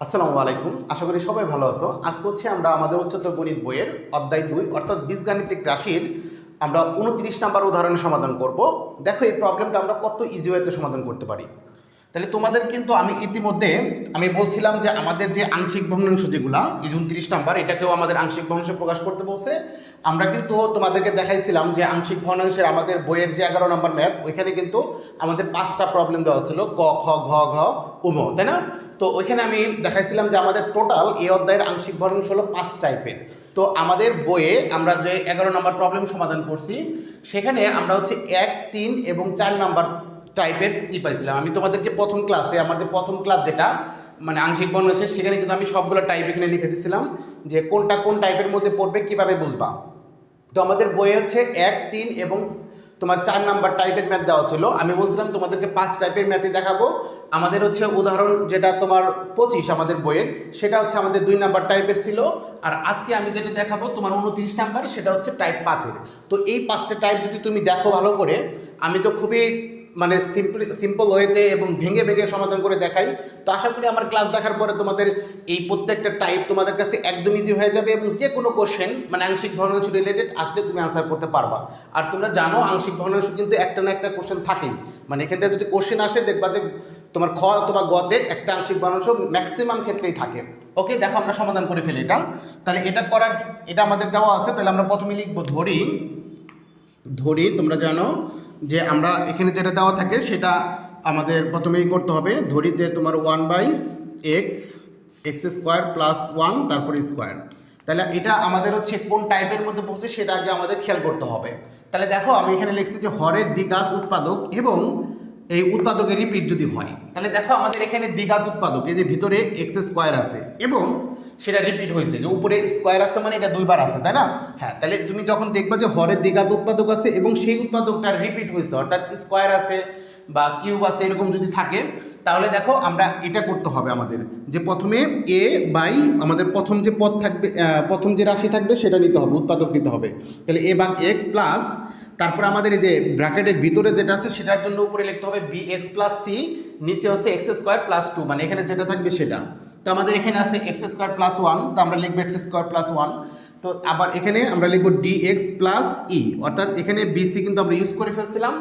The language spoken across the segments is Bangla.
আসসালামু আলাইকুম। আশা করি সবাই ভালো আছো। আজকে হচ্ছে আমরা আমাদের উচ্চতর গণিত বইয়ের অধ্যায় দুই, অর্থাৎ বীজগাণিতিক রাশির আমরা উনত্রিশ নাম্বার উদাহরণের সমাধান করব। দেখো এই প্রবলেমটা আমরা কত ইজি ওয়েতে সমাধান করতে পারি। তাহলে তোমাদের কিন্তু আমি ইতিমধ্যে, আমি বলছিলাম যে আমাদের যে আংশিক ভগ্নাংশ যেগুলা এই যে উনত্রিশ নাম্বার, এটাকেও আমাদের আংশিক ভগ্নাংশে প্রকাশ করতে বলছে। আমরা কিন্তু তোমাদেরকে দেখাইছিলাম যে আংশিক ভগ্নাংশের আমাদের বইয়ের যে এগারো নম্বর ম্যাথ, ওইখানে কিন্তু আমাদের পাঁচটা প্রবলেম দেওয়া ছিল ক, খ, ঘ ঘ উম তাই না? তো ওইখানে আমি দেখাইছিলাম যে আমাদের টোটাল এই অধ্যায়ের আংশিক ভগ্নাংশ হলো পাঁচ টাইপের তো আমাদের বইয়ে আমরা যে এগারো নম্বর প্রবলেম সমাধান করছি, সেখানে আমরা হচ্ছে এক, তিন এবং চার নাম্বার টাইপের ই পাইছিলাম। আমি তোমাদেরকে প্রথম ক্লাসে আমার যে প্রথম ক্লাস যেটা মানে আংশিক বর্ণাংশ সেখানে কিন্তু আমি সবগুলো টাইপ এখানে লিখে দিয়েছিলাম যে কোনটা কোন টাইপের মধ্যে পড়বে, কীভাবে বুঝবা। তো আমাদের বইয়ে হচ্ছে এক, তিন এবং তোমার চার নাম্বার টাইপের ম্যাথ দেওয়া ছিল। আমি বলছিলাম তোমাদেরকে পাঁচ টাইপের ম্যাথই দেখাবো। আমাদের হচ্ছে উদাহরণ যেটা তোমার পঁচিশ আমাদের বইয়ের, সেটা হচ্ছে আমাদের দুই নাম্বার টাইপের ছিল। আর আজকে আমি যেটা দেখাবো তোমার উনত্রিশ নাম্বার, সেটা হচ্ছে টাইপ পাঁচের। তো এই পাঁচটা টাইপ যদি তুমি দেখো ভালো করে, আমি তো খুবই মানে সিম্পল সিম্পল ওয়েতে এবং ভেঙে ভেঙে সমাধান করে দেখাই। তো আশা করি আমার ক্লাস দেখার পরে তোমাদের এই প্রত্যেকটা টাইপ তোমাদের কাছে একদম ইজি হয়ে যাবে এবং যে কোনো কোশ্চেন মানে আংশিক ভগ্নাংশ রিলেটেড আসলে তুমি আনসার করতে পারবা। আর তোমরা জানো, আংশিক ভগ্নাংশ কিন্তু একটা না একটা কোশ্চেন থাকেই। মানে এখান থেকে যদি কোশ্চেন আসে, দেখবা যে তোমার খ অথবা গতে একটা আংশিক ভগ্নাংশ ম্যাক্সিমাম ক্ষেত্রেই থাকে। ওকে, দেখো আমরা সমাধান করে ফেলি এটা। তাহলে এটা করার, এটা আমাদের দেওয়া আছে। তাহলে আমরা প্রথমে লিখব ধরি। ধরি, তোমরা জানো যে আমরা এখানে যেটা দেওয়া থাকে সেটা আমাদের প্রথমেই করতে হবে। ধরি যে তোমার one by X X square plus one তারপরে স্কোয়ার তাহলে এটা আমাদের হচ্ছে কোন টাইপের মধ্যে পড়ছে সেটা আগে আমাদের খেয়াল করতে হবে। তাহলে দেখো আমি এখানে লিখছি যে হরের দ্বিঘাত উৎপাদক এবং এই উৎপাদকের রিপিট যদি হয়, তাহলে দেখো আমাদের এখানে দ্বিঘাত উৎপাদক, এই যে ভিতরে এক্স স্কোয়ার আছে এবং সেটা রিপিট হয়েছে। যে উপরে স্কোয়ার আছে মানে এটা দুইবার আছে, তাই না? হ্যাঁ তাহলে তুমি যখন দেখবা যে হরের দ্বিঘাত উৎপাদক আছে এবং সেই উৎপাদকটা রিপিট হয়েছে, অর্থাৎ স্কোয়ার আছে বা কিউব আছে, এরকম যদি থাকে, তাহলে দেখো আমরা এটা করতে হবে আমাদের। যে প্রথমে এ বাই আমাদের প্রথম যে পদ থাকবে প্রথম যে রাশি থাকবে সেটা নিতে হবে, উৎপাদক নিতে হবে। তাহলে এ বাগ এক্স প্লাস তারপর আমাদের এই যে ব্র্যাকেটের ভিতরে যেটা আছে সেটার জন্য উপরে লিখতে হবে বি এক্স প্লাস সি নিচে হচ্ছে এক্স স্কোয়ার প্লাস টু মানে এখানে যেটা থাকবে সেটা। তো আমাদের এখানে আছে এক্স স্কোয়ার প্লাস ওয়ান তো আমরা লিখব এক্স স্কোয়ার প্লাস ওয়ান তো আবার এখানে আমরা লিখব ডি এক্স প্লাস ই অর্থাৎ এখানে বিসি কিন্তু আমরা ইউজ করে ফেলছিলাম।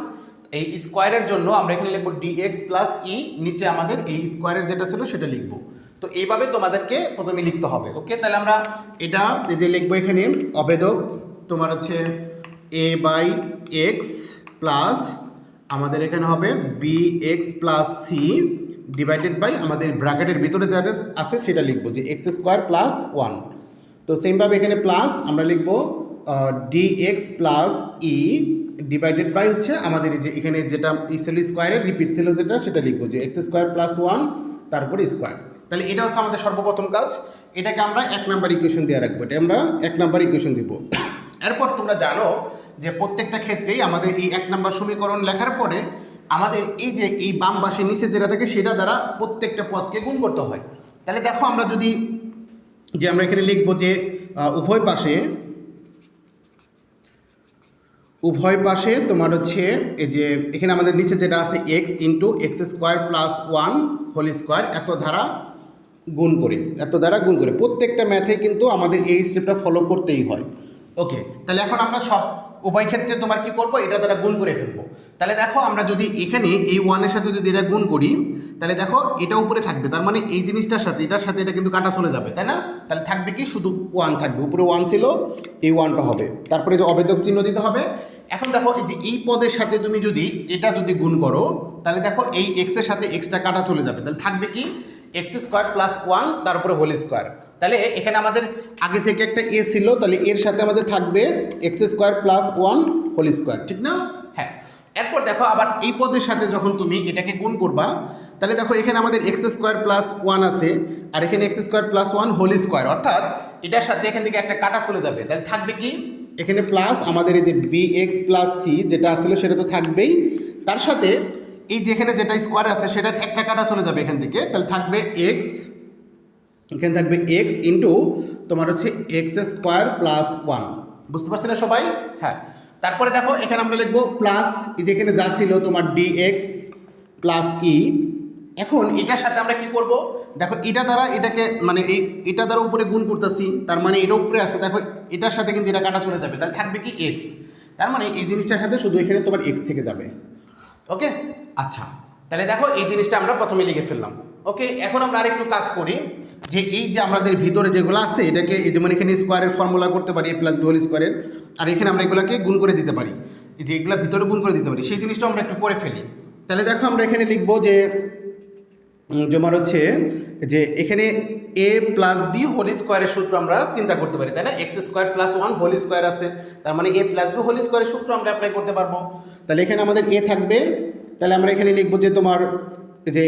এই স্কোয়ারের জন্য আমরা এখানে লিখব ডি এক্স প্লাস ই নিচে আমাদের এই স্কোয়ারের যেটা ছিল সেটা লিখব। তো এইভাবে তোমাদেরকে প্রথমে লিখতে হবে ওকে তাহলে আমরা এটা, এই যে লিখব এখানে অবেদক, তোমার হচ্ছে এ বাই এক্স প্লাস আমাদের এখানে হবে B X plus C divided by আমাদের ব্র্যাকেটের ভিতরে যেটা আছে সেটা লিখব যে এক্স স্কোয়ার প্লাস ওয়ান তো সেমভাবে এখানে প্লাস আমরা লিখব D X plus E divided by হচ্ছে আমাদের যে এখানে যেটা ই ছিল স্কোয়ারের রিপিট ছিল যেটা, সেটা লিখব যে এক্স স্কোয়ার প্লাস ওয়ান তারপরে স্কোয়ার তাহলে এটা হচ্ছে আমাদের সর্বপ্রথম কাজ। এটাকে আমরা এক নাম্বার ইকুয়েশন দিয়ে রাখব। এটা আমরা এক নাম্বার ইকুয়েশন দিব। এরপর তোমরা জানো যে প্রত্যেকটা ক্ষেত্রেই আমাদের এই এক নাম্বার সমীকরণ লেখার পরে আমাদের এই যে এই বাম পাশে নিচে যেটা থাকে সেটা দ্বারা প্রত্যেকটা পদকে গুণ করতে হয়। তাহলে দেখো আমরা যদি যে আমরা এখানে লিখব যে উভয় পাশে উভয় পাশে তোমার হচ্ছে এই যে এখানে আমাদের নিচে যেটা আছে X into X square plus one whole square এত ধারা গুণ করে, এত দ্বারা গুণ করে। প্রত্যেকটা ম্যাথে কিন্তু আমাদের এই স্টেপটা ফলো করতেই হয়। ওকে তাহলে এখন আমরা সব উভয় ক্ষেত্রে তোমার কি করব? এটা দ্বারা গুণ করে ফেলব। তাহলে দেখো, আমরা যদি এখানে এই ওয়ানের সাথে যদি এটা গুণ করি, তাহলে দেখো, এটা উপরে থাকবে। তার মানে এই জিনিসটার সাথে, এটার সাথে এটা কিন্তু কাটা চলে যাবে, তাই না? তাহলে থাকবে কি? শুধু ওয়ান থাকবে। উপরে ওয়ান ছিল, এই ওয়ানটা হবে। তারপরে যে অবেদক চিহ্ন দিতে হবে। এখন দেখো, এই যে এই পদের সাথে তুমি যদি এটা যদি গুণ করো, তাহলে দেখো, এই এক্সের সাথে এক্সটা কাটা চলে যাবে। তাহলে থাকবে কি? এক্স স্কোয়ার প্লাস ওয়ান তার উপরে হোল স্কোয়ার তাহলে এখানে আমাদের আগে থেকে একটা এ ছিল, তাহলে এর সাথে আমাদের থাকবে X square plus one whole square ঠিক না? হ্যাঁ। এরপর দেখো আবার এই পদের সাথে যখন তুমি এটাকে গুণ করবা, তাহলে দেখো এখানে আমাদের এক্স স্কোয়ার প্লাস ওয়ান আছে, আর এখানে X square plus one whole square অর্থাৎ এটার সাথে এখান থেকে একটা কাটা চলে যাবে। তাহলে থাকবে কি? এখানে প্লাস আমাদের এই যে বি এক্স প্লাস সি যেটা আসলে সেটা তো থাকবেই। তার সাথে এই যেখানে যেটা স্কোয়ার আছে, সেটার একটা কাটা চলে যাবে এখান থেকে। তাহলে থাকবে এক্স এখানে থাকবে এক্স ইন্টু তোমার হচ্ছে এক্স স্কোয়ার প্লাস ওয়ান বুঝতে পারছি না সবাই? হ্যাঁ। তারপরে দেখো, এখানে আমরা লিখব প্লাস যেখানে যা ছিল তোমার ডি এক্স প্লাস ই এখন এটার সাথে আমরা কি করব? দেখো, এটা দ্বারা এটাকে মানে এই, এটা দ্বারা উপরে গুণ করতেছি, তার মানে এটা উপরে আছে। দেখো, এটার সাথে কিন্তু এটা কাটা চলে যাবে। তাহলে থাকবে কি এক্স তার মানে এই জিনিসটার সাথে শুধু এখানে তোমার এক্স থেকে যাবে। ওকে আচ্ছা তাহলে দেখো এই জিনিসটা আমরা প্রথমে লিখে ফেললাম। ওকে এখন আমরা আরেকটু কাজ করি যে এই যে আমাদের ভিতরে যেগুলো আছে, এটাকে এই যেমন এখানে স্কোয়ারের ফর্মুলা করতে পারি এ প্লাস ডুয়াল স্কোয়ারের আর এখানে আমরা এগুলোকে গুণ করে দিতে পারি। যে এগুলো ভিতরে গুণ করে দিতে পারি, সেই জিনিসটা আমরা একটু করে ফেলি। তাহলে দেখো আমরা এখানে লিখব যে তোমার হচ্ছে যে এখানে এ প্লাস বি হোল স্কোয়ারের সূত্র আমরা চিন্তা করতে পারি, তাই না? X square plus one whole square আছে, তার মানে এ প্লাস বি হোল স্কোয়ারের সূত্র আমরা অ্যাপ্লাই করতে পারব। তাহলে এখানে আমাদের এ থাকবে। তাহলে আমরা এখানে লিখব যে তোমার যে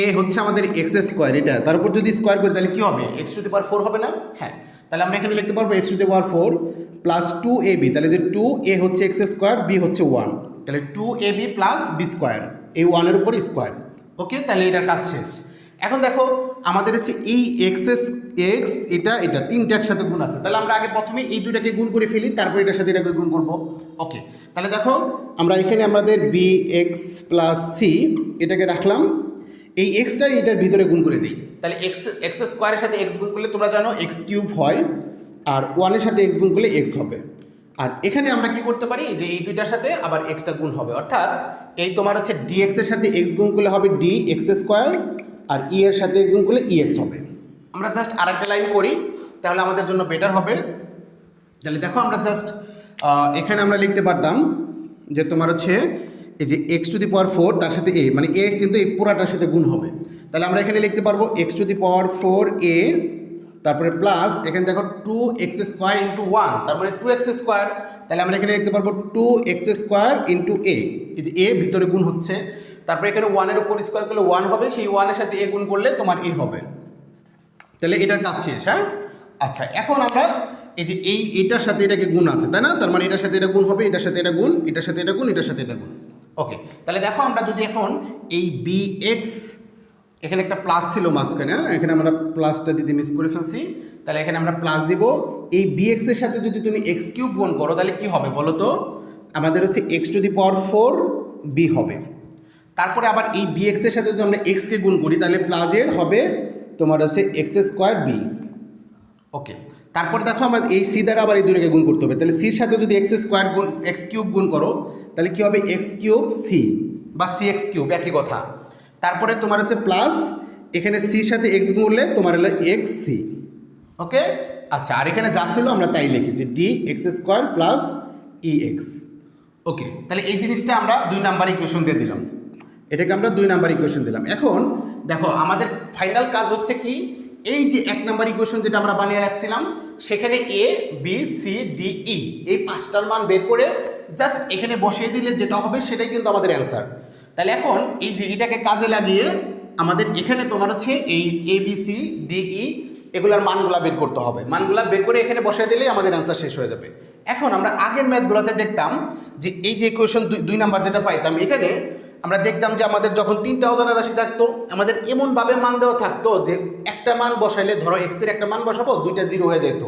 এ হচ্ছে আমাদের এক্স স্কোয়ার এটা। তার উপর যদি স্কোয়ার করি, তাহলে কী হবে? X to the power four হবে না? হ্যাঁ। তাহলে আমরা এখানে লিখতে পারব X to the power four plus two A B তাহলে যে টু এ হচ্ছে এক্স স্কোয়ার বি হচ্ছে ওয়ান তাহলে two A B plus B square এই ওয়ানের উপর স্কোয়ার ওকে তাহলে এটার কাজ শেষ। এখন দেখো, আমাদের হচ্ছে এই এক্স এক্স এটা এটা, তিনটা একসাথে গুণ আছে। তাহলে আমরা আগে প্রথমে এই দুটাকে গুণ করে ফেলি, তারপর এটার সাথে এটাকে গুণ করব। ওকে তাহলে দেখো, আমরা এখানে আমাদের বি এক্স প্লাস সি এটাকে রাখলাম। এই এক্সটা এটার ভিতরে গুণ করে দিই। তাহলে এক্স এক্স স্কোয়ারের সাথে এক্স গুণ করলে তোমরা জানো এক্স কিউব হয়, আর ওয়ানের সাথে এক্স গুণ করলে এক্স হবে। আর এখানে আমরা কি করতে পারি? যে এই দুইটার সাথে আবার এক্সটা গুণ হবে। অর্থাৎ এই তোমার হচ্ছে ডি এক্সের সাথে এক্স গুণ করলে হবে ডি এক্স স্কোয়ার আর ই এর সাথে এক্স করলে ই এক্স হবে। আমরা জাস্ট আরেকটা লাইন করি, তাহলে আমাদের জন্য বেটার হবে। তাহলে দেখো আমরা জাস্ট এখানে আমরা লিখতে পারতাম যে তোমার হচ্ছে এই যে X to the power four তার সাথে এ মানে এ কিন্তু এই পুরাটার সাথে গুণ হবে। তাহলে আমরা এখানে লিখতে পারব X to the power four A তারপরে প্লাস এখানে দেখো two X square into one তার মানে টু এক্স স্কোয়ার তাহলে আমরা এখানে লিখতে পারব two X square into A এই যে এ ভিতরে গুণ হচ্ছে তারপরে এখানে ওয়ানের উপর স্কোয়ার করলে ওয়ান হবে, সেই ওয়ানের সাথে এ গুণ করলে তোমার এ হবে। তাহলে এটার কাজ শেষ হ্যাঁ? আচ্ছা এখন আমরা এই যে এই এটার সাথে এটাকে গুণ আছে, তাই না? তার মানে এটার সাথে এটা গুণ হবে, এটার সাথে এটা গুণ, এটার সাথে এটা গুণ, এটার সাথে এটা গুণ। ওকে তাহলে দেখো আমরা যদি এখন এই বি এক্স এখানে একটা প্লাস ছিল মাঝখানে হ্যাঁ? এখানে আমরা প্লাসটা দিতে মিস করে ফেলছি। তাহলে এখানে আমরা প্লাস দিব। এই বি এক্সের সাথে যদি তুমি এক্স কিউব গুণ করো, তাহলে কি হবে বলো তো? আমাদের হচ্ছে X to the power four B হবে। তারপরে আবার এই বি এক্সের সাথে যদি আমরা এক্সকে গুণ করি, তাহলে প্লাজের হবে তোমার হচ্ছে এক্স স্কোয়ার বি ওকে তারপর দেখো আমরা এই সি দ্বারা আবার এই দুটোকে গুণ করতে হবে। তাহলে সির সাথে যদি এক্স স্কোয়ার গুণ এক্স কিউব গুণ করো, তাহলে কি হবে? এক্স কিউব সি বা সি এক্স কিউব একই কথা। তারপরে তোমার হচ্ছে প্লাস এখানে সির সাথে এক্স গুণ করলে তোমার হলো এক্স সি ওকে আচ্ছা আর এখানে যা ছিল আমরা তাই লিখি যে D X square plus E X okay তাহলে এই জিনিসটা আমরা দুই নাম্বার ইকুয়েশন দিয়ে দিলাম। এটাকে আমরা দুই নাম্বার ইকুয়েশন দিলাম। এখন দেখো, আমাদের ফাইনাল কাজ হচ্ছে কি? এই যে এক নাম্বার ইকুয়েশন যেটা আমরা বানিয়ে রাখছিলাম, সেখানে A B C D E এই পাঁচটার মান বের করে জাস্ট এখানে বসিয়ে দিলে যেটা হবে সেটাই কিন্তু আমাদের অ্যান্সার তাহলে এখন এই যে কাজে লাগিয়ে আমাদের এখানে তোমার হচ্ছে এই A B C D E এগুলার মানগুলা বের করতে হবে। মানগুলা বের করে এখানে বসিয়ে দিলেই আমাদের অ্যান্সার শেষ হয়ে যাবে। এখন আমরা আগের ম্যাথগুলোতে দেখতাম যে এই যে ইকুয়েশন দুই নাম্বার যেটা পাইতাম, এখানে আমরা দেখতাম যে আমাদের যখন তিনটা অজানা রাশি থাকতো, আমাদের এমনভাবে মান দেওয়া থাকতো যে একটা মান বসাইলে ধরো এক্সের একটা মান বসাবো, দুইটা জিরো হয়ে যেত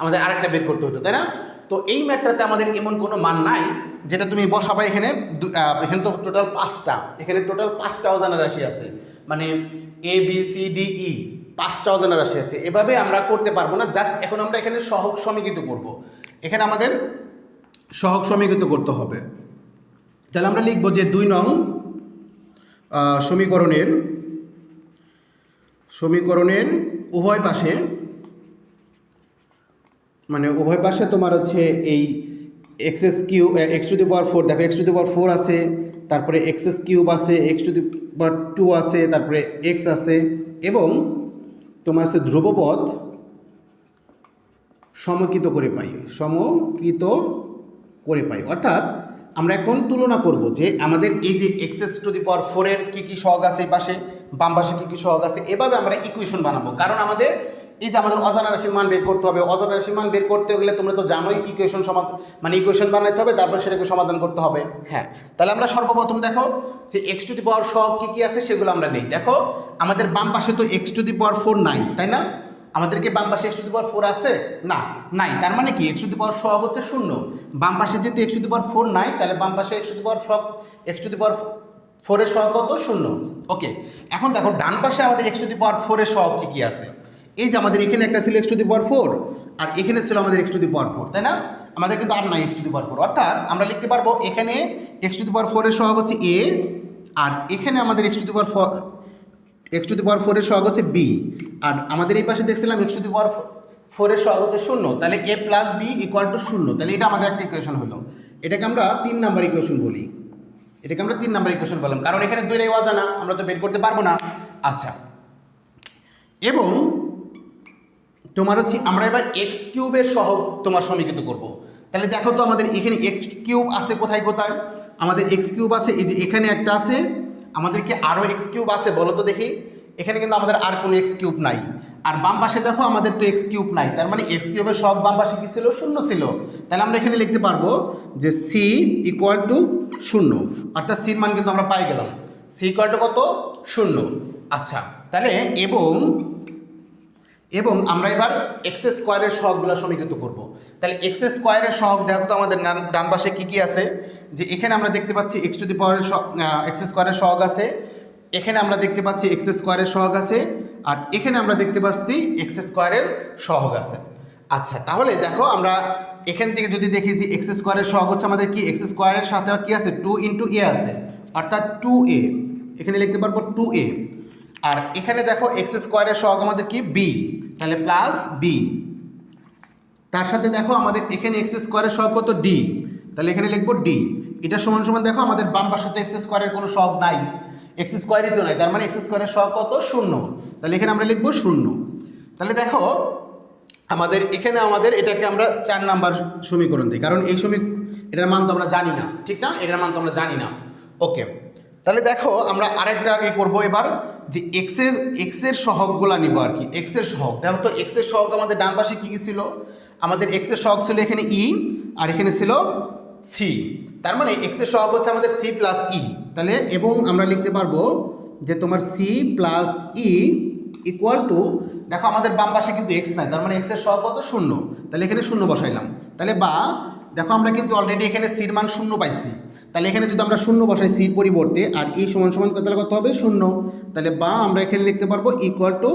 আমাদের আরেকটা বের করতে হতো তাই না? তো এই ম্যাথটাতে আমাদের এমন কোনো মান নাই যেটা তুমি বসাবা এখানে এখানে তো টোটাল পাঁচটা, এখানে টোটাল পাঁচটা অজানা রাশি আছে। মানে A B C D E পাঁচটা অজানা রাশি আছে। এভাবে আমরা করতে পারব না জাস্ট এখন আমরা এখানে সহগ সমীকৃত করব। এখানে আমাদের সহগ সমীকৃত করতে হবে। তাহলে আমরা লিখব যে দুই নং সমীকরণের সমীকরণের উভয় পাশে মানে উভয় পাশে তোমার হচ্ছে এই X S Q X to the power four দেখো X to the power four আছে, তারপরে এক্স এস কিউব আছে X to the power two আছে, তারপরে এক্স আছে, এবং তোমার হচ্ছে ধ্রুবপদ সমকৃত করে পাই, সমকৃত করে পাই, অর্থাৎ আমরা এখন তুলনা করব যে আমাদের এই যে এক্সেস টু দি পাওয়ার ফোরের কী কী সহগ আছে পাশে, বাম পাশে কী কী সহগ আছে, এভাবে আমরা ইকুয়েশন বানাবো। কারণ আমাদের এই যে আমাদের অজানা রাশির মান বের করতে হবে, অজানা রাশির মান বের করতে গেলে তোমরা তো জানোই ইকুয়েশন সমাধান মানে ইকুয়েশন বানাতে হবে, তারপর সেটাকে সমাধান করতে হবে। হ্যাঁ তাহলে আমরা সর্বপ্রথম দেখো যে এক্স টু দি পাওয়ার সহগ কী কী আছে সেগুলো আমরা নেই। দেখো, আমাদের বাম পাশে তো X to the power four নাই, তাই না? আমাদেরকে বাম পাশে এক্স টু ফোর আছে না নাই তার মানে কি এক্স টু দি সহগ হচ্ছে শূন্য বাম পাশে যেহেতু এক্স টু ফোর নাই তাহলে বাম পাশে এক্স টু দি সহগ এক্স টু দি ফোরের সহগ কত শূন্য ওকে এখন দেখো ডান পাশে আমাদের এক্স টু দি ফোরের সহগ কী কী আছে এই যে আমাদের এখানে একটা ছিল এক্স টু দি ফোর আর এখানে ছিল আমাদের এক্স টু দি ফোর তাই না আমাদের কিন্তু আর নাই এক্স টু দি ফোর অর্থাৎ আমরা লিখতে পারব এখানে এক্স টু পাওয়ার ফোরের সহগ হচ্ছে এ আর এখানে আমাদের X to the power four X to the power ফোরের সহগ হচ্ছে বি আর আমাদের এই পাশে দেখছিলাম এক্স টু দি পাওয়ার ফোরের সহগ হচ্ছে শূন্য, তাহলে A plus B equal to শূন্য, তাহলে এটা আমাদের একটা ইকুয়েশন হলো। এটাকে আমরা তিন নাম্বার ইকুয়েশন বলি। এটাকে আমরা তিন নাম্বার ইকুয়েশন বললাম, কারণ এখানে দুইটাই অজানা আমরা তো বের করতে পারব না। আচ্ছা। এবং তোমার হচ্ছে, আমরা এবার এক্স কিউবের সহগ তোমার সমীকৃত করব। তাহলে দেখো তো আমাদের এখানে এক্স কিউব আছে কোথায় কোথায়? আমাদের এক্স কিউব আছে, এই যে এখানে একটা আছে আমাদেরকে আরও এক্স কিউব আছে, বলো তো দেখি। এখানে কিন্তু আমাদের আর কোনো এক্স কিউব নাই। আর বাম পাশে দেখো আমাদের তো এক্স কিউব নাই। তার মানে এক্স কিউবের সব বাম পাশে কী ছিল? শূন্য ছিল। তাহলে আমরা এখানে লিখতে পারব যে সি ইকুয়াল টু শূন্য। অর্থাৎ সির মান কিন্তু আমরা পাই গেলাম। সি ইকুয়াল টু কত? শূন্য। আচ্ছা তাহলে এবং এবং আমরা এবার এক্স স্কোয়ারের সহগগুলো সমীকৃত করব। তাহলে এক্স স্কোয়ারের সহগ দেখো তো আমাদের ডান- পাশে কী কী আছে? যে এখানে আমরা দেখতে পাচ্ছি এক্স টু দি পাওয়ারের এক্স স্কোয়ারের সহগ আছে। এখানে আমরা দেখতে পাচ্ছি এক্স স্কোয়ারের সহগ আছে। আর এখানে আমরা দেখতে পাচ্ছি এক্স স্কোয়ারের সহগ আছে। আচ্ছা তাহলে দেখো আমরা এখান থেকে যদি দেখি যে এক্স স্কোয়ারের সহগ হচ্ছে আমাদের কি? এক্স স্কোয়ারের সাথে কি আছে? টু ইন্টু এ আছে। অর্থাৎ টু এ এখানে লিখতে পারব টু এ আর এখানে দেখো এক্স স্কোয়ারের সহগ আমাদের কি? বি তাহলে প্লাস বি তার সাথে দেখো আমাদের এখানে এক্স স্কোয়ারের সহগ কত? ডি তাহলে এখানে লিখব ডি এটা সমান সমান দেখো, আমাদের বাম তো এক্স স্কোয়ারের কোনো সহগ নাই। এক্স স্কোয়ারই তো নাই, তার মানে এক্স স্কোয়ারের সহগ কত? শূন্য। তাহলে এখানে আমরা লিখব শূন্য। তাহলে দেখো, আমাদের এখানে আমাদের এটাকে আমরা চার নাম্বার সমীকরণ দিই, কারণ এই সমী এটার মান তো আমরা জানি না, ঠিক না? এটার মান তো আমরা জানি না। ওকে তাহলে দেখো, আমরা আরেকটা আগে করব এবার। যে এক্সের এক্সের সহগগুলা নিব আর কি। এক্সের সহগ। দেখো তো এক্সের সহগ আমাদের ডান পাশে কী কী ছিল? আমাদের এক্সের সহগ ছিল এখানে ই আর এখানে ছিল সি তার মানে এক্সের সহগ হচ্ছে আমাদের সি প্লাস ই তাহলে এবং আমরা লিখতে পারব যে তোমার C plus E equal to দেখো আমাদের বাম পাশে কিন্তু এক্স নাই, তার মানে এক্সের সহগ কত? শূন্য। তাহলে এখানে শূন্য বসাইলাম। তাহলে বা, দেখো আমরা কিন্তু অলরেডি এখানে সির মান শূন্য পাইছি। তাহলে এখানে যদি আমরা শূন্য বসাই সির পরিবর্তে আর এই সমান সমান তাহলে কত হবে? শূন্য। তাহলে বা আমরা এখানে লিখতে পারব ইকুয়াল টু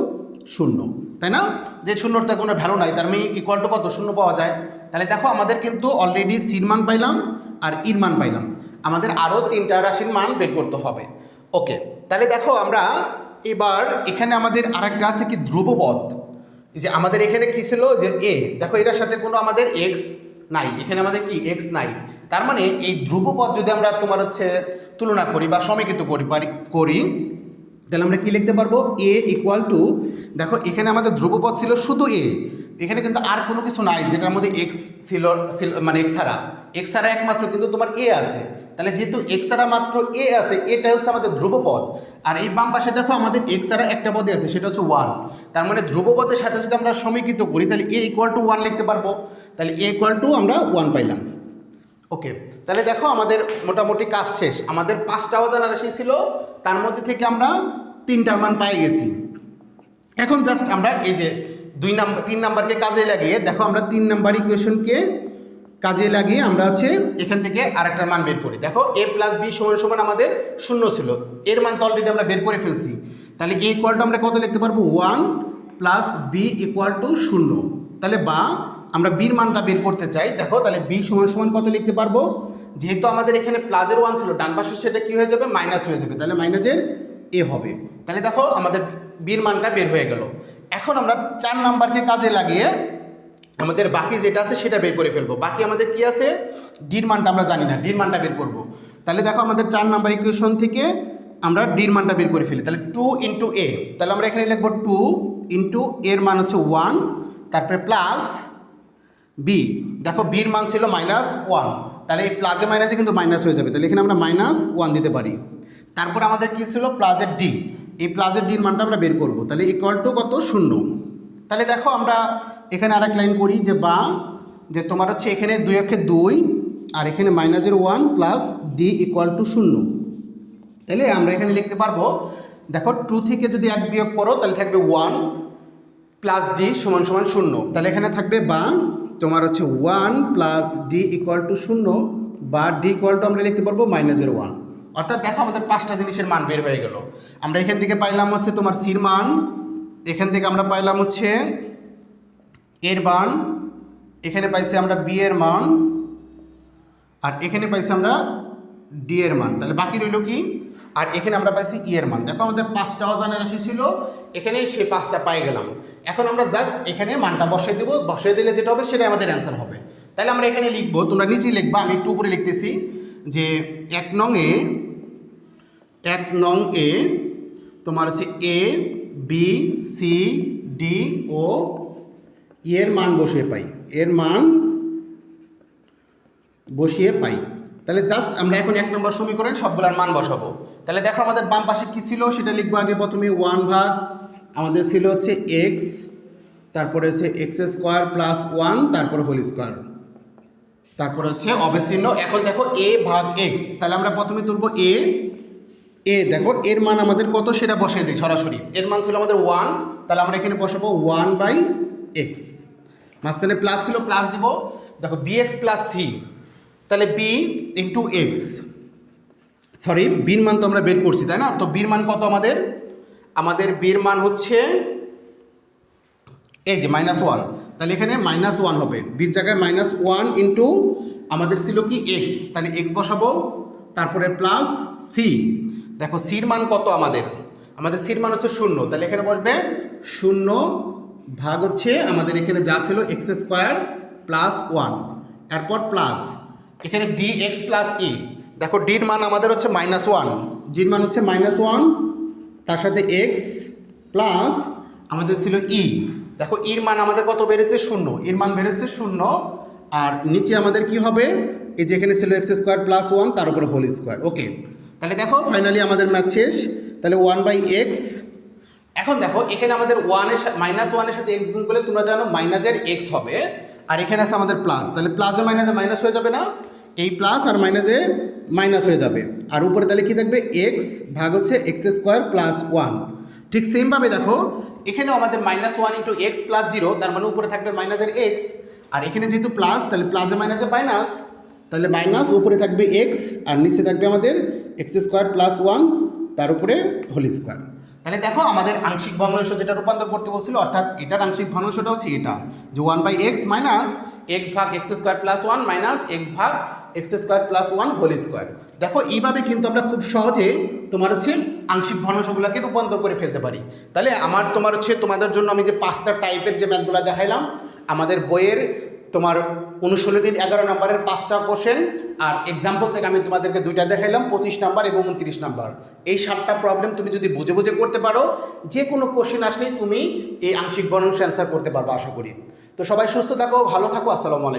শূন্য। তাই না? যে শূন্যটা কোনো ভ্যালু নাই, তার মানে ইকুয়াল টু কত? শূন্য পাওয়া যায়। তাহলে দেখো আমাদের কিন্তু অলরেডি সির মান পাইলাম আর ইর মান পাইলাম। আমাদের আরও তিনটা রাশির মান বের করতে হবে। ওকে, তাহলে দেখো আমরা এবার এখানে আমাদের আরেকটা আছে কি? ধ্রুবপদ। এই যে আমাদের এখানে কি ছিল? যে এ দেখো এটার সাথে কোনো আমাদের এক্স নাই। এখানে আমাদের কি? এক্স নাই। তার মানে এই ধ্রুবপদ যদি আমরা তোমার হচ্ছে তুলনা করি বা সমীকৃত করি করি, তাহলে আমরা কি লিখতে পারব? এ ইকুয়াল টু দেখো এখানে আমাদের ধ্রুবপদ ছিল শুধু এ এখানে কিন্তু আর কোনো কিছু নাই, যেটার মধ্যে এক্স ছিল মানে এক্স ছাড়া। এক্স ছাড়া একমাত্র কিন্তু তোমার এ আছে। তাহলে যেহেতু এক্স ছাড়া মাত্র এ আছে এটা হচ্ছে আমাদের ধ্রুবপদ। আর এই বাম পাশে দেখো আমাদের এক্স ছাড়া একটা পদে আছে, সেটা হচ্ছে ওয়ান তার মানে ধ্রুবপদের সাথে যদি আমরা সমীকৃত করি, তাহলে এ ইকুয়াল টু ওয়ান লিখতে পারব। তাহলে এ ইকুয়াল টু আমরা ওয়ান পাইলাম। ওকে তাহলে দেখো আমাদের মোটামুটি কাজ শেষ। আমাদের পাঁচটা অজানা রাশি ছিল, তার মধ্যে থেকে আমরা তিনটার মান পাই গেছি। এখন জাস্ট আমরা এই যে দুই নাম্বার, তিন নাম্বারকে কাজে লাগিয়ে, দেখো আমরা তিন নাম্বার ইকুয়েশনকে কাজে লাগিয়ে আমরা হচ্ছে এখান থেকে আরেকটার মান বের করি। দেখো এ প্লাস বি সমান সমান আমাদের শূন্য ছিল। এর মান তো অলরেডি আমরা বের করে ফেলছি। তাহলে এ ইকুয়ালটা আমরা কত লিখতে পারব? One plus B equal to শূন্য। তাহলে বা আমরা বির মানটা বের করতে চাই। দেখো, তাহলে বি সমান সমান কত লিখতে পারব? যেহেতু আমাদের এখানে প্লাজের ওয়ান ছিল, ডান পাশে সেটা কী হয়ে যাবে? মাইনাস হয়ে যাবে। তাহলে মাইনাসের এ হবে। তাহলে দেখো, আমাদের বির মানটা বের হয়ে গেল। এখন আমরা চার নাম্বারকে কাজে লাগিয়ে আমাদের বাকি যেটা আছে সেটা বের করে ফেলব। বাকি আমাদের কি আছে? ডির মানটা আমরা জানি না, ডির মানটা বের করব। তাহলে দেখো আমাদের চার নাম্বার ইকুয়েশন থেকে আমরা ডির মানটা বের করে ফেলি। তাহলে টু ইন্টু এ তাহলে আমরা এখানে লিখব টু ইন্টু এর মান হচ্ছে ওয়ান তারপরে প্লাস বি দেখো বির মান ছিল মাইনাস ওয়ান তাহলে এই প্লাজে মাইনাসে কিন্তু মাইনাস হয়ে যাবে। তাহলে এখানে আমরা মাইনাস ওয়ান দিতে পারি। তারপর আমাদের কি ছিল? প্লাজের ডি এই প্লাজের ডির মানটা আমরা বের করব। তাহলে ইকুয়াল টু কত? শূন্য। তাহলে দেখো আমরা এখানে আরেক লাইন করি যে বা, যে তোমার হচ্ছে এখানে দুই অক্ষে দুই আর এখানে মাইনাসের one plus D equal to শূন্য। তাহলে আমরা এখানে লিখতে পারব, দেখো টু থেকে যদি এক বিয়োগ করো তাহলে থাকবে ওয়ান প্লাস ডি সমান সমান শূন্য। তাহলে এখানে থাকবে বা, তোমার হচ্ছে one plus D equal to শূন্য বা ডি ইকুয়াল টু আমরা লিখতে পারব মাইনাসের ওয়ান। অর্থাৎ দেখো আমাদের পাঁচটা জিনিসের মান বের হয়ে গেল। আমরা এখান থেকে পাইলাম হচ্ছে তোমার সির মান, এখান থেকে আমরা পাইলাম হচ্ছে এর মান, এখানে পাইছি আমরা বি এর মান, আর এখানে পাইছি আমরা ডি এর মান। তাহলে বাকি রইল কি? আর এখানে আমরা পাইছি ই এর মান। দেখো আমাদের পাঁচটা অজানের রাশি ছিল এখানে সেই পাঁচটা পাই গেলাম। এখন আমরা জাস্ট এখানে মানটা বসিয়ে দেবো। বসিয়ে দিলে যেটা হবে সেটাই আমাদের অ্যান্সার হবে। তাহলে আমরা এখানে লিখব, তোমরা নিচেই লিখবা, আমি একটু উপরে লিখতেছি যে এক নং এ, এক নং এ তোমার হচ্ছে এ বি সি ডি ও এর মান বসিয়ে পাই। এর মান বসিয়ে পাই। তাহলে জাস্ট আমরা এখন এক নম্বর সমীকরণ সবগুলোর মান বসাবো। তাহলে দেখো আমাদের বাম পাশে কী ছিল? সেটা লিখব আগে প্রথমে ওয়ান ভাগ। আমাদের ছিল হচ্ছে এক্স তারপরে হচ্ছে এক্স স্কোয়ার প্লাস ওয়ান তারপরে হোল স্কোয়ার তারপর হচ্ছে অবেদ চিহ্ন। এখন দেখো এ ভাগ এক্স তাহলে আমরা প্রথমে তুলবো এ এ দেখো, এর মান আমাদের কত? সেটা বসিয়ে দিই সরাসরি। এর মান ছিল আমাদের ওয়ান তাহলে আমরা এখানে বসাবো ওয়ান বাই এক্স মাঝখানে প্লাস ছিল প্লাস দিব। দেখো বি এক্স প্লাস সি তাহলে বি ইন্টু এক্স সরি বির মান তো আমরা বের করছি, তাই না? তো বির মান কত আমাদের? আমাদের বির মান হচ্ছে এই যে মাইনাস ওয়ান তাহলে এখানে মাইনাস ওয়ান হবে। বির জায়গায় মাইনাস ওয়ান ইন্টু আমাদের ছিল কি এক্স তাহলে এক্স বসাবো, তারপরে প্লাস সি দেখো সির মান কত আমাদের? আমাদের সির মান হচ্ছে শূন্য। তাহলে এখানে বসবে শূন্য ভাগ হচ্ছে আমাদের এখানে যা ছিল এক্স স্কোয়ার প্লাস ওয়ান এরপর প্লাস এখানে ডি এক্স প্লাস ই দেখো ডির মান আমাদের হচ্ছে মাইনাস ওয়ান ডির মান হচ্ছে মাইনাস ওয়ান তার সাথে এক্স প্লাস আমাদের ছিল ই দেখো ইর মান আমাদের কত বেড়েছে? শূন্য ইর মান বেড়েছে শূন্য, আর নিচে আমাদের কি হবে? এই যে এখানে ছিল এক্স স্কোয়ার প্লাস ওয়ান তার উপরে হোল স্কোয়ার ওকে তাহলে দেখো ফাইনালি আমাদের ম্যাথ শেষ, তাহলে ওয়ান বাই এক্স এখন দেখো, এখানে আমাদের ওয়ানের সাথে মাইনাস ওয়ানের সাথে এক্স গুণ করলে তোমরা জানো মাইনাসের এক্স হবে। আর এখানে আছে আমাদের প্লাস তাহলে প্লাসে মাইনাসে মাইনাস হয়ে যাবে না। এই প্লাস আর মাইনাসে মাইনাস হয়ে যাবে। আর উপরে তাহলে কি থাকবে? এক্স ভাগ হচ্ছে এক্স স্কোয়ার প্লাস ওয়ান ঠিক সেমভাবে দেখো, এখানেও আমাদের minus one into X plus zero তার মানে উপরে থাকবে মাইনাসের এক্স আর এখানে যেহেতু প্লাস তাহলে প্লাসে মাইনাসে মাইনাস তাহলে মাইনাস উপরে থাকবে এক্স আর নিচে থাকবে আমাদের এক্স স্কোয়ার প্লাস ওয়ান তার উপরে হোল স্কোয়ার তাহলে দেখো আমাদের আংশিক ভগ্নাংশ যেটা রূপান্তর করতে বলছিল, অর্থাৎ এটার আংশিক ভগ্নাংশটা হচ্ছে এটা। যে one by X minus X ভাগ X square plus one minus X ভাগ X square plus one whole square দেখো, এইভাবে কিন্তু আমরা খুব সহজে তোমার হচ্ছে আংশিক ভগ্নাংশগুলোকে রূপান্তর করে ফেলতে পারি। তাহলে আমার তোমার হচ্ছে, তোমাদের জন্য আমি যে পাঁচটা টাইপের যে ম্যাথগুলো দেখাইলাম, আমাদের বইয়ের তোমার অনুশীলনীর এগারো নম্বরের পাঁচটা কোশ্চেন আর এক্সাম্পল থেকে আমি তোমাদেরকে দুইটা দেখাইলাম, পঁচিশ নাম্বার এবং উনত্রিশ নাম্বার। এই সাতটা প্রবলেম তুমি যদি বুঝে বুঝে করতে পারো, যে কোনো কোশ্চেন আসলেই তুমি এই আংশিক বর্ণাংশ অ্যান্সার করতে পারবে, আশা করি। তো সবাই সুস্থ থাকো, ভালো থাকো, আসসালামু আলাইকুম।